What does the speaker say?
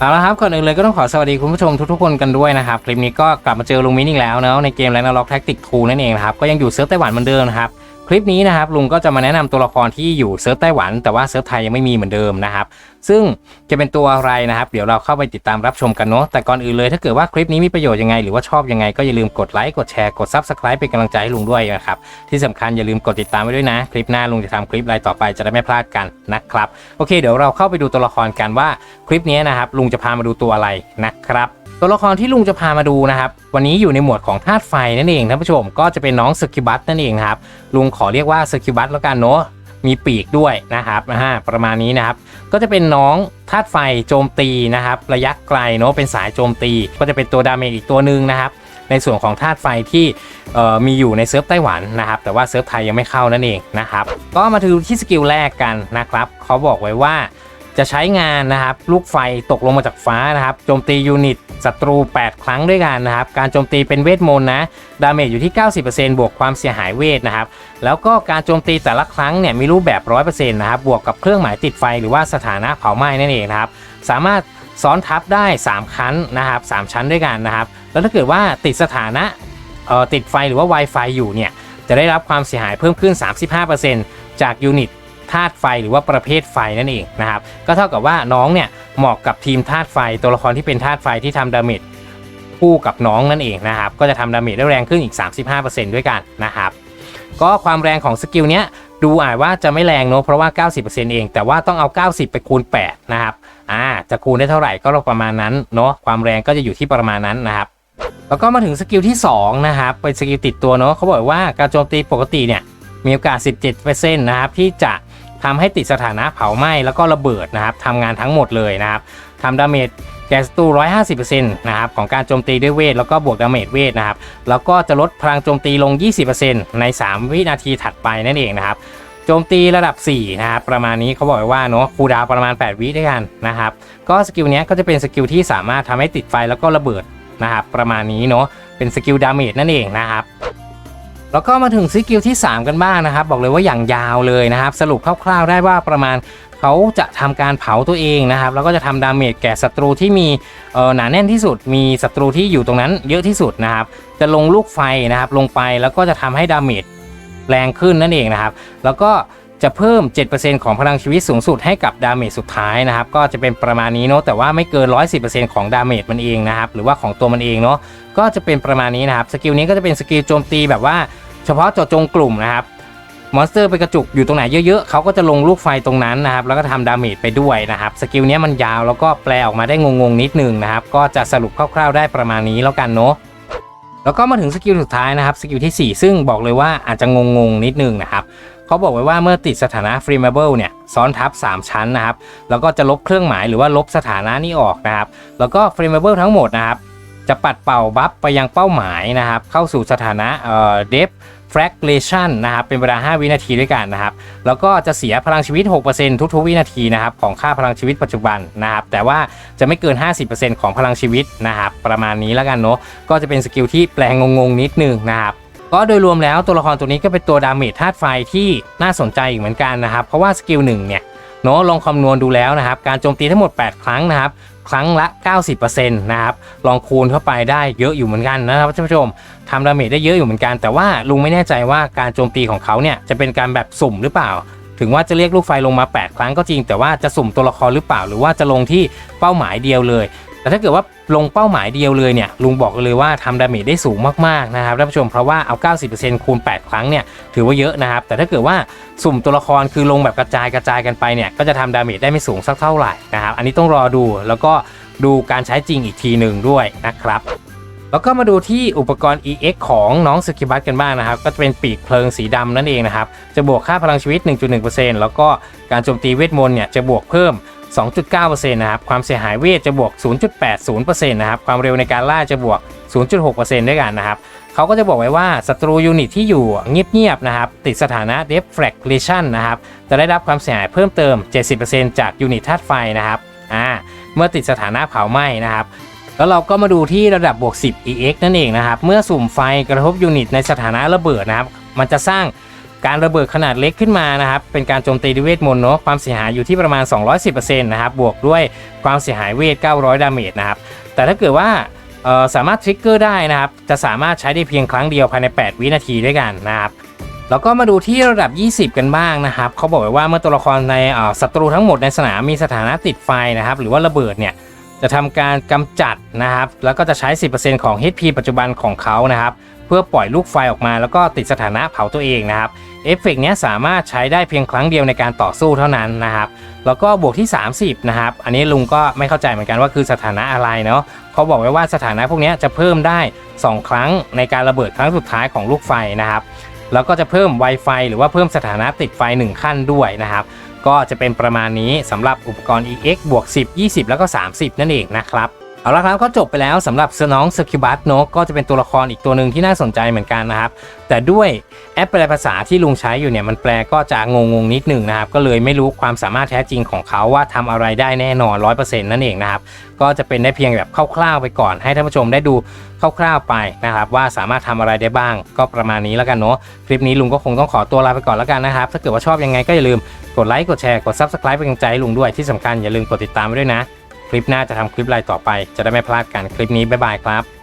เอาละครับก่อนอื่นเลยก็ต้องขอสวัสดีคุณผู้ชมทุกๆคนกันด้วยนะครับ คลิปนี้ก็กลับมาเจอลุงมินอีกแล้วเนาะในเกมแลนด์ล็อกแท็กติกทูนั่นเองนะครับ ก็ยังอยู่เซิร์ฟไต้หวันเหมือนเดิมนะครับ ลิปนี้นะครับลุงก็จะมาแนะนำตัวละครที่อยู่เซิร์ฟไต้หวัน แต่ว่าเซิร์ฟไทยยังไม่มีเหมือนเดิมนะครับ ซึ่งจะเป็นตัวอะไรนะครับ เดี๋ยวเราเข้าไปติดตามรับชมกันเนาะแต่ก่อนอื่นเลยถ้าเกิดว่าคลิปนี้มีประโยชน์ยังไง หรือว่าชอบยังไงก็อย่าลืมกดไลค์กดแชร์กด Subscribe เป็นกำลังใจให้ลุงด้วยนะครับที่สำคัญอย่าลืมกดติดตามไว้ด้วยนะ คลิปหน้าลุงจะทำคลิปอะไรต่อไปจะได้ไม่พลาดกันนะครับโอเค เดี๋ยวเราเข้าไปดูตัวละครกันว่าคลิปนี้นะครับลุงจะพามาดูตัวอะไรนะครับ ตัวละครที่ลุงจะพามาดูนะครับ วันนี้อยู่ในหมวดของธาตุไฟนั่นเองท่านผู้ชมก็จะเป็นน้องสกิบัตนั่นเองครับลุงขอเรียกว่าสกิบัตแล้วกันเนาะมีปีกด้วยนะครับนะฮะประมาณนี้นะครับ ก็จะเป็นน้องธาตุไฟโจมตีนะครับ ระยะไกลเนาะเป็นสายโจมตี ก็จะเป็นตัวดาเมจอีกตัวหนึ่งนะครับในส่วนของธาตุไฟที่มีอยู่ในเซิร์ฟไต้หวันนะครับ แต่ว่าเซิร์ฟไทยยังไม่เข้านั่นเองนะครับ ก็มาดูที่สกิลแรกกันนะครับเขาบอกไว้ว่า จะใช้งานนะครับ ลูกไฟตกลงมาจากฟ้านะครับโจมตียูนิตศัตรู 8 ครั้งด้วยกันนะครับ การโจมตีเป็นเวทมนต์นะ ดาเมจอยู่ที่ 90%บวกความเสียหายเวทนะครับ แล้วก็การโจมตีแต่ละครั้งเนี่ยมีรูปแบบ 100%นะครับ บวกกับเครื่องหมายติดไฟหรือว่าสถานะเผาไหม้นั่นเองนะครับ สามารถซ้อนทับได้3ครั้งนะครับ 3 ชั้นด้วยกันนะครับ แล้วถ้าเกิดว่าติดสถานะเอ่อติดไฟหรือว่า Wi-Fi อยู่เนี่ย จะได้รับความเสียหายเพิ่มขึ้น 35%จากยูนิต ธาตุไฟหรือว่าประเภทไฟนั่นเองนะครับก็เท่ากับว่าน้องเนี่ยเหมาะกับทีมธาตุไฟ ตัวละครที่เป็นธาตุไฟที่ทำดาเมจคู่กับน้องนั่นเองนะครับก็จะทำดาเมจได้แรงขึ้นอีก 35%ด้วยกันนะครับก็ความแรงของสกิลเนี้ยดูอาจว่าจะไม่แรงเนอะเพราะว่า 90%เอง แต่ว่าต้องเอา 90 ไปคูณ 8 นะครับอ่าจะคูณได้เท่าไหร่ก็ประมาณนั้นเนาะความแรงก็จะอยู่ที่ประมาณนั้นนะครับแล้วก็มาถึงสกิลที่ 2 นะครับ เป็นสกิลติดตัวเนาะเขาบอกว่าการโจมตีปกติเนี่ยมีโอกาส 17%นะครับที่จะ ทำให้ติดสถานะเผาไหม้แล้วก็ระเบิดนะครับทำงานทั้งหมดเลยนะครับทำดาเมจแกสตู150%นะครับของการโจมตีด้วยเวท แล้วก็บวกดาเมจเวทนะครับแล้วก็จะลดพลังโจมตีลง 20%ใน 3 วินาทีถัดไปนั่นเองนะครับโจมตีระดับ 4 นะครับ ประมาณนี้เขาบอกว่าเนาะคูดาวประมาณ 8 วิด้วยกันนะครับ ก็สกิลนี้ก็จะเป็นสกิลที่สามารถทำให้ติดไฟแล้วก็ระเบิดนะครับ ประมาณนี้เนาะเป็นสกิลดาเมจนั่นเองนะครับ แล้วก็มาถึงสกิลที่ 3 กันบ้างนะครับ บอกเลยว่าอย่างยาวเลยนะครับ สรุปคร่าวๆได้ว่าประมาณเขาจะทำการเผาตัวเองนะครับ แล้วก็จะทำดาเมจแก่ศัตรูที่มีหนาแน่นที่สุด มีศัตรูที่อยู่ตรงนั้นเยอะที่สุดนะครับ จะลงลูกไฟนะครับลงไปแล้วก็จะทำให้ดาเมจแรงขึ้นนั่นเองนะครับ แล้วก็ จะเพิ่ม 7%ของพลังชีวิตสูงสุดให้กับดาเมจสุดท้ายนะครับ ก็จะเป็นประมาณนี้เนาะแต่ว่าไม่เกิน 110%ของดาเมจมันเองนะครับ หรือว่าของตัวมันเองเนาะก็จะเป็นประมาณนี้นะครับ สกิลนี้ก็จะเป็นสกิลโจมตีแบบว่าเฉพาะเจาะจงกลุ่มนะครับมอนสเตอร์ไปกระจุกอยู่ตรงไหนเยอะๆ เขาก็จะลงลูกไฟตรงนั้นนะครับ แล้วก็ทำดาเมจไปด้วยนะครับ สกิลนี้มันยาวแล้วก็แปลออกมาได้งงๆนิดนึงนะครับ ก็จะสรุปคร่าวๆได้ประมาณนี้แล้วกันเนาะ แล้วก็มาถึงสกิลสุดท้ายนะครับ สกิลที่ 4 ซึ่งบอกเลยว่าอาจจะงงๆนิดนึงนะครับ เขาบอกไว้ว่าเมื่อติดสถานะ f r e e m a b l e เนี่ยซ้อนทับ 3 ชั้นนะครับ แล้วก็จะลบเครื่องหมายหรือว่าลบสถานะนี้ออกนะครับ แล้วก็ f r e e m a b l e ทั้งหมดนะครับ จะปัดเป่าบัฟไปยังเป้าหมายนะครับ เข้าสู่สถานะเอ่อ depth fragration นะครับ เป็นเวลา 5 วินาทีด้วยกันนะครับ แล้วก็จะเสียพลังชีวิต 6%ทุกๆ วินาทีนะครับ ของค่าพลังชีวิตปัจจุบันนะครับ แต่ว่าจะไม่เกิน 50%ของพลังชีวิตนะครับ ประมาณนี้แล้วกันเนาะ ก็จะเป็นสกิลที่แปลงงงๆนิดนึงนะครับ ก็โดยรวมแล้วตัวละครตัวนี้ก็เป็นตัวดาเมจธาตุไฟที่น่าสนใจอีกเหมือนกันนะครับ เพราะว่าสกิลหนึ่งเนี่ยเนาะลองคำนวณดูแล้วนะครับ การโจมตีทั้งหมด 8 ครั้งนะครับ ครั้งละ 90%นะครับ ลองคูณเข้าไปได้เยอะอยู่เหมือนกันนะครับท่านผู้ชมทำดาเมจได้เยอะอยู่เหมือนกัน แต่ว่าลุงไม่แน่ใจว่าการโจมตีของเขาเนี่ยจะเป็นการแบบสุ่มหรือเปล่า ถึงว่าจะเรียกลูกไฟลงมา 8 ครั้งก็จริง แต่ว่าจะสุ่มตัวละครหรือเปล่า หรือว่าจะลงที่เป้าหมายเดียวเลย แต่ถ้าเกิดว่าลงเป้าหมายเดียวเลยเนี่ยลุงบอกเลยว่าทำดาเมจได้สูงมากๆนะครับท่านผู้ชมเพราะว่าเอา 90%คูณ 8 ครั้งเนี่ยถือว่าเยอะนะครับ แต่ถ้าเกิดว่าสุ่มตัวละครคือลงแบบกระจายกระจายกันไปเนี่ยก็จะทำดาเมจได้ไม่สูงสักเท่าไหร่นะครับอันนี้ต้องรอดูแล้วก็ดูการใช้จริงอีกทีหนึ่งด้วยนะครับแล้วก็มาดูที่อุปกรณ์ EX ของน้องสกิบัตกันบ้างนะครับ ก็จะเป็นปีกเพลิงสีดำนั่นเองนะครับ จะบวกค่าพลังชีวิต 1.1%แล้วก็การโจมตีเวทมนต์เนี่ยจะบวกเพิ่ม 2.9%นะครับความเสียหายเวทจะบวก 0.80%นะครับความเร็วในการล่าจะบวก 0.6%ด้วยกันนะครับเขาก็จะบอกไว้ว่าศัตรูยูนิตที่อยู่เงียบๆนะครับติดสถานะ Depth Fragration นะครับจะได้รับความเสียหายเพิ่มเติม 70%จากยูนิตธาตุไฟนะครับอ่าเมื่อติดสถานะเผาไหม้นะครับแล้วเราก็มาดูที่ระดับบวก 10 EX นั่นเองนะครับ เมื่อสุ่มไฟกระทบยูนิตในสถานะระเบิดนะครับ มันจะสร้าง การระเบิดขนาดเล็กขึ้นมานะครับเป็นการโจมตีด้วยเวทมนต์เนาะความเสียหายอยู่ที่ประมาณ 210%นะครับบวกด้วยความเสียหายเวท 900 ดาเมจนะครับแต่ถ้าเกิดว่าสามารถทริกเกอร์ได้นะครับจะสามารถใช้ได้เพียงครั้งเดียวภายใน 8 วินาทีด้วยกันนะครับแล้วก็มาดูที่ระดับ 20 กันบ้างนะครับเขาบอกไว้ว่าเมื่อตัวละครในศัตรูทั้งหมดในสนามมีสถานะติดไฟนะครับหรือว่าระเบิดเนี่ยจะทำการกำจัดนะครับแล้วก็จะใช้ 10%ของ HP ปัจจุบันของเขานะครับ พื่อปล่อยลูกไฟออกมาแล้วก็ติดสถานะเผาตัวเองนะครับเอฟเฟกต์นี้สามารถใช้ได้เพียงครั้งเดียวในการต่อสู้เท่านั้นนะครับแล้วก็บวกที่ 30นะครับอันนี้ลุงก็ไม่เข้าใจเหมือนกันว่าคือสถานะอะไรเนาะเขาบอกไว้ว่าสถานะพวกนี้จะเพิ่มได้ 2 ครั้งในการระเบิดครั้งสุดท้ายของลูกไฟนะครับแล้วก็จะเพิ่ม Wi-Fi หรือว่าเพิ่มสถานะติดไฟ 1 ขั้นด้วยนะครับ ก็จะเป็นประมาณนี้สำหรับอุปกรณ์ EX บวก10 20 แล้วก็ 30 นั่นเองนะครับ เอาละครับก็จบไปแล้วสำหรับน้องสกิบัตโนาะก็จะเป็นตัวละครอีกตัวหนึ่งที่น่าสนใจเหมือนกันนะครับ แต่ด้วยแอปแปลภาษาที่ลุงใช้อยู่เนี่ยมันแปลก็จะงงงนิดหนึ่งนะครับ ก็เลยไม่รู้ความสามารถแท้จริงของเขาว่าทำอะไรได้แน่นอน 100%นั่นเองนะครับ ก็จะเป็นได้เพียงแบบคร่าวๆไปก่อน ให้ท่านผู้ชมได้ดูคร่าวๆไปนะครับ ว่าสามารถทำอะไรได้บ้าง ก็ประมาณนี้แล้วกันเนาะคลิปนี้ลุงก็คงต้องขอตัวลาไปก่อนแล้วกันนะครับ ถ้าเกิดว่าชอบยังไงก็อย่าลืมกดไลค์กดแชร์กด Subscribe เป็นกำลังใจให้ลุงด้วยที่สำคัญอย่าลืมกดติดตามไว้ด้วยนะ คลิปหน้าจะทำคลิปอะไรต่อไป จะได้ไม่พลาดกันคลิปนี้บ๊ายบายครับ